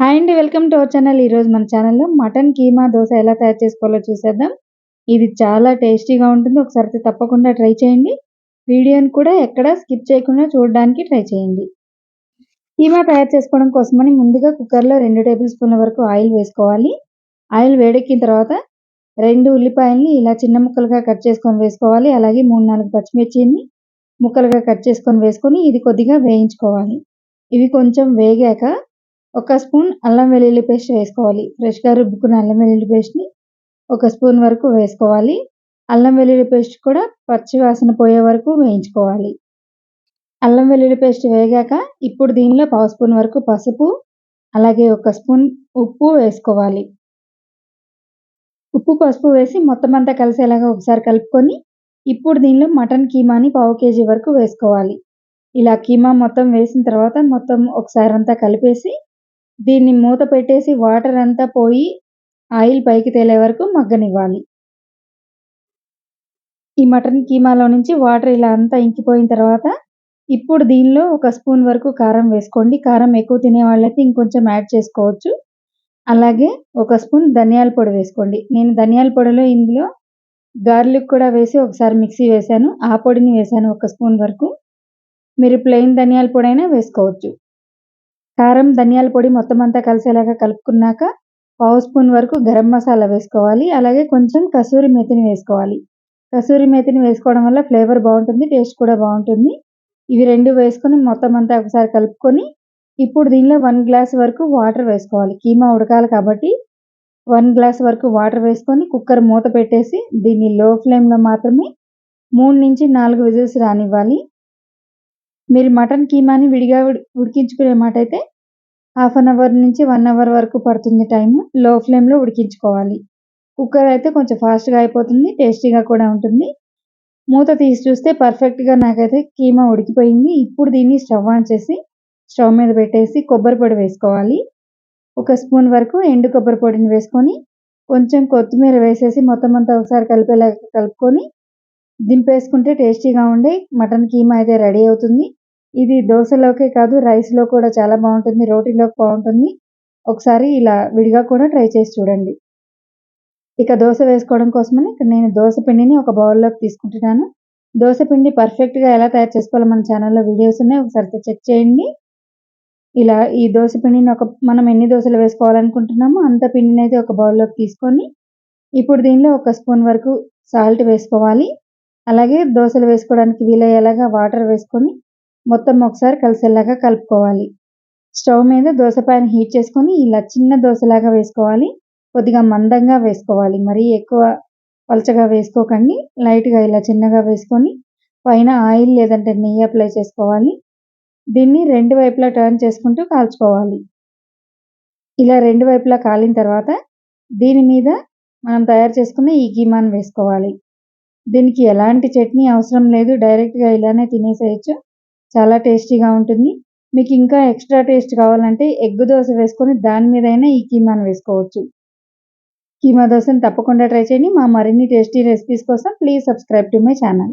Hi అండి welcome to our channel. ఈరోజు మన ఛానల్లో మటన్ కీమా దోశ ఎలా తయారు చేసుకోవాలో చూసేద్దాం. ఇది చాలా టేస్టీగా ఉంటుంది. ఒకసారి తప్పకుండా ట్రై చేయండి. వీడియోని కూడా ఎక్కడ స్కిప్ చేయకుండా చూడడానికి ట్రై చేయండి. కీమా తయారు చేసుకోవడం కోసమని ముందుగా కుక్కర్లో రెండు టేబుల్ స్పూన్ల వరకు ఆయిల్ వేసుకోవాలి. ఆయిల్ వేడెక్కిన తర్వాత రెండు ఉల్లిపాయల్ని ఇలా చిన్న ముక్కలుగా కట్ చేసుకొని వేసుకోవాలి. అలాగే మూడు నాలుగు పచ్చిమిర్చిని ముక్కలుగా కట్ చేసుకొని వేసుకొని ఇది కొద్దిగా వేయించుకోవాలి. ఇవి కొంచెం వేగాక ఒక స్పూన్ అల్లం వెల్లుల్లి పేస్ట్ వేసుకోవాలి. ఫ్రెష్గా రుబ్బుకున్న అల్లం వెల్లుల్లి పేస్ట్ని ఒక స్పూన్ వరకు వేసుకోవాలి. అల్లం వెల్లుల్లి పేస్ట్ కూడా పచ్చి వాసన పోయే వరకు వేయించుకోవాలి. అల్లం వెల్లుల్లి పేస్ట్ వేగాక ఇప్పుడు దీనిలో పావు స్పూన్ వరకు పసుపు అలాగే ఒక స్పూన్ ఉప్పు వేసుకోవాలి. ఉప్పు పసుపు వేసి మొత్తం అంతా కలిసేలాగా ఒకసారి కలుపుకొని ఇప్పుడు దీనిలో మటన్ కీమాని పావు కేజీ వరకు వేసుకోవాలి. ఇలా కీమా మొత్తం వేసిన తర్వాత మొత్తం ఒకసారి అంతా కలిపేసి దీన్ని మూత పెట్టేసి వాటర్ అంతా పోయి ఆయిల్ పైకి తేలే వరకు మగ్గనివ్వాలి. ఈ మటన్ కీమాలో నుంచి వాటర్ ఇలా అంతా ఇంకిపోయిన తర్వాత ఇప్పుడు దీనిలో ఒక స్పూన్ వరకు కారం వేసుకోండి. కారం ఎక్కువ తినే వాళ్ళైతే ఇంకొంచెం యాడ్ చేసుకోవచ్చు. అలాగే ఒక స్పూన్ ధనియాల పొడి వేసుకోండి. నేను ధనియాల పొడిలో ఇందులో గార్లిక్ కూడా వేసి ఒకసారి మిక్సీ వేసాను ఆ పొడిని వేసాను ఒక స్పూన్ వరకు. మీరు ప్లెయిన్ ధనియాల పొడి అయినా వేసుకోవచ్చు. కారం ధనియాల పొడి మొత్తం అంతా కలిసేలాగా కలుపుకున్నాక పావు స్పూన్ వరకు గరం మసాలా వేసుకోవాలి. అలాగే కొంచెం కసూరి మెతిని వేసుకోవాలి. కసూరి మెతిని వేసుకోవడం వల్ల ఫ్లేవర్ బాగుంటుంది టేస్ట్ కూడా బాగుంటుంది. ఇవి రెండు వేసుకొని మొత్తం అంతా ఒకసారి కలుపుకొని ఇప్పుడు దీనిలో వన్ గ్లాస్ వరకు వాటర్ వేసుకోవాలి. కీమా ఉడకాలి కాబట్టి వన్ గ్లాస్ వరకు వాటర్ వేసుకొని కుక్కర్ మూత పెట్టేసి దీన్ని లో ఫ్లేమ్లో మాత్రమే మూడు నుంచి నాలుగు విజిల్స్ రానివ్వాలి. మీరు మటన్ కీమాని విడిగా ఉడికించుకునే మాట అయితే హాఫ్ అన్ అవర్ నుంచి వన్ అవర్ వరకు పడుతుంది టైం లో ఫ్లేమ్లో ఉడికించుకోవాలి. కుక్కర్ అయితే కొంచెం ఫాస్ట్గా అయిపోతుంది టేస్టీగా కూడా ఉంటుంది. మూత తీసి చూస్తే పర్ఫెక్ట్గా నాకైతే కీమా ఉడికిపోయింది. ఇప్పుడు దీన్ని స్టవ్ ఆన్ చేసి స్టవ్ మీద పెట్టేసి కొబ్బరి పొడి వేసుకోవాలి. ఒక స్పూన్ వరకు ఎండు కొబ్బరి పొడిని వేసుకొని కొంచెం కొత్తిమీర వేసేసి మొత్తం అంతా ఒకసారి కలిపేలా కలుపుకొని దింపేసుకుంటే టేస్టీగా ఉండే మటన్ కీమా అయితే రెడీ అవుతుంది. ఇది దోశలోకే కాదు రైస్లో కూడా చాలా బాగుంటుంది రోటీలోకి బాగుంటుంది. ఒకసారి ఇలా విడిగా కూడా ట్రై చేసి చూడండి. ఇక దోశ వేసుకోవడం కోసమని ఇక్కడ నేను దోశ పిండిని ఒక బౌల్లోకి తీసుకుంటున్నాను. దోశ పిండి పర్ఫెక్ట్గా ఎలా తయారు చేసుకోవాలో మన ఛానల్లో వీడియోస్ ఉన్నాయి ఒకసారి చెక్ చేయండి. ఇలా ఈ దోశ పిండిని ఒక మనం ఎన్ని దోశలు వేసుకోవాలనుకుంటున్నామో అంత పిండిని అయితే ఒక బౌల్లోకి తీసుకొని ఇప్పుడు దీనిలో ఒక స్పూన్ వరకు సాల్ట్ వేసుకోవాలి. అలాగే దోశలు వేసుకోవడానికి వీలయ్యేలాగా వాటర్ వేసుకొని మొత్తం ఒకసారి కలిసేలాగా కలుపుకోవాలి. స్టవ్ మీద దోశ పైన హీట్ చేసుకొని ఇలా చిన్న దోశలాగా వేసుకోవాలి. కొద్దిగా మందంగా వేసుకోవాలి. మరీ ఎక్కువ పలచగా వేసుకోకండి. లైట్గా ఇలా చిన్నగా వేసుకొని పైన ఆయిల్ లేదంటే నెయ్యి అప్లై చేసుకోవాలి. దీన్ని రెండు వైపులా టర్న్ చేసుకుంటూ కాల్చుకోవాలి. ఇలా రెండు వైపులా కాలిన తర్వాత దీని మీద మనం తయారు చేసుకున్న ఈ గీమాన్ వేసుకోవాలి. దీనికి ఎలాంటి చట్నీ అవసరం లేదు. డైరెక్ట్గా ఇలానే తినేసేయచ్చు. చాలా టేస్టీగా ఉంటుంది. మీకు ఇంకా ఎక్స్ట్రా టేస్ట్ కావాలంటే ఎగ్ దోశ వేసుకొని దాని మీద అయినా ఈ కీమాను వేసుకోవచ్చు. కీమా దోశను తప్పకుండా ట్రై చేయండి. మా మరిన్ని టేస్టీ రెసిపీస్ కోసం please subscribe to my channel.